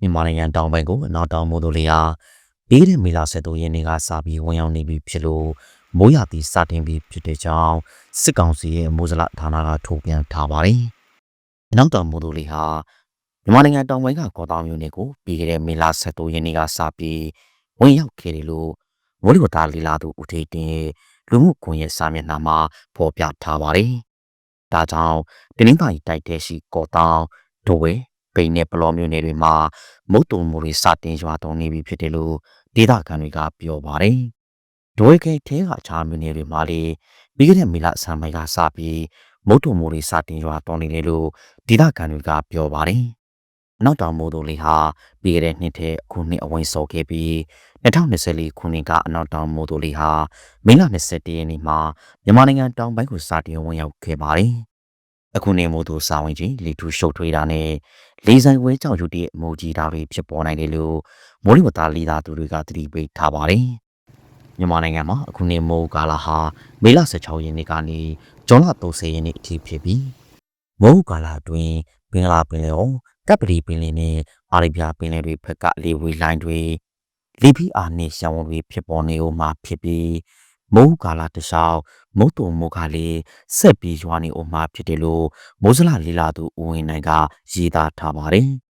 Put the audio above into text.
မြန်မာနိုင်ငံတောင်ပိုင်းကိုအနောက်တောင်မိုးတို့လေဟာပြီးတဲ့မေလ7ရက်နေ့ကစပြီးဝင်ရောက်နေပြီဖြစ်လို့မိုးရသည်စတင်ပြီးဖြစ်တဲ့ကြောင်းစစ်ကောင်စီရဲ့မိုးစလဌာနကထုတ်ပြန်ထားပါတယ်။အနောက်တောင်မိုးတို့လေဟာမြန်မာနိုင်ငံတောင်ပိုင်းကကော်တောင်မြို့နယ်ကိုပြီးခဲ့တဲ့မေလ7ရက်နေ့ကစပြီးဝင်ရောက်ခဲ့တယ်လို့မိုးလေဝသလေလာသူဦးထိပ်တင်ရဲ့လူမှုကွန်ရက်စာမျက်နှာမှာဖော်ပြထားပါတယ်။ဒါကြောင့်တင်းနှင်းပိုင်းတိုက်တဲ့ရှိကော်တောင်ဒိုဝဲ ပိန်နဲ့ပလောမျိုးနယ်တွေမှာမုတ်တုံမိုးတွေစတင်ရွာသွန်းနေပြီဖြစ်တယ်လို့ဒေသခံတွေကပြောပါတယ်။ဒိုဝဲကဲထဲကအခြားမျိုးနယ်တွေမှာလေပြီးခဲ့တဲ့မေလအစပိုင်းကစပြီးမုတ်တုံမိုးတွေစတင်ရွာသွန်းနေတယ်လို့ဒေသခံတွေကပြောပါတယ်။အနောက်တောင်မိုးတို့လေဟာပြီးခဲ့တဲ့နှစ်ထဲအခုနှစ်အဝိုင်းစော်ခဲ့ပြီး2024ခုနှစ်ကအနောက်တောင်မိုးတို့လေဟာမေလ21ရက်နေ့မှာမြန်မာနိုင်ငံတောင်ပိုင်းကိုစတင်ဝင်ရောက်ခဲ့ပါတယ်။ အခုနေမို့သူစာဝင်ကြီးလေထူရှုပ်ထွေးတာနဲ့လေဆိုင်ဝဲကြောက်ရွံ့တဲ့အမိုးကြီးတာတွေဖြစ်ပေါ်နိုင်တယ်လို့မိုးလေဝသလေ့လာသူတွေကသတိပေးထားပါတယ်။မြန်မာနိုင်ငံမှာအခုနေမိုးကာလဟာမေလ16ရက်နေ့ကနေဇွန်လ30ရက်နေ့အထိဖြစ်ပြီးမိုးကာလအတွင်းပင်လာပင်လယ်ော်ကပ်ပလီပင်လယ်နဲ့အာရဗျပင်လယ်တွေဘက်ကလေဝေလိုင်းတွေလေပြင်းအားနဲ့ရှောင်းဝင်တွေဖြစ်ပေါ်နေဦးမှာဖြစ်ပြီး မိုးကာလတခြားမုတ်တုံမိုးကလေးဆက်ပြီးရွာနေဦးမှာဖြစ်တယ်လို့မိုးစလလီလာသူဦးဝင်းနိုင်ကရေးသားထားပါတယ်။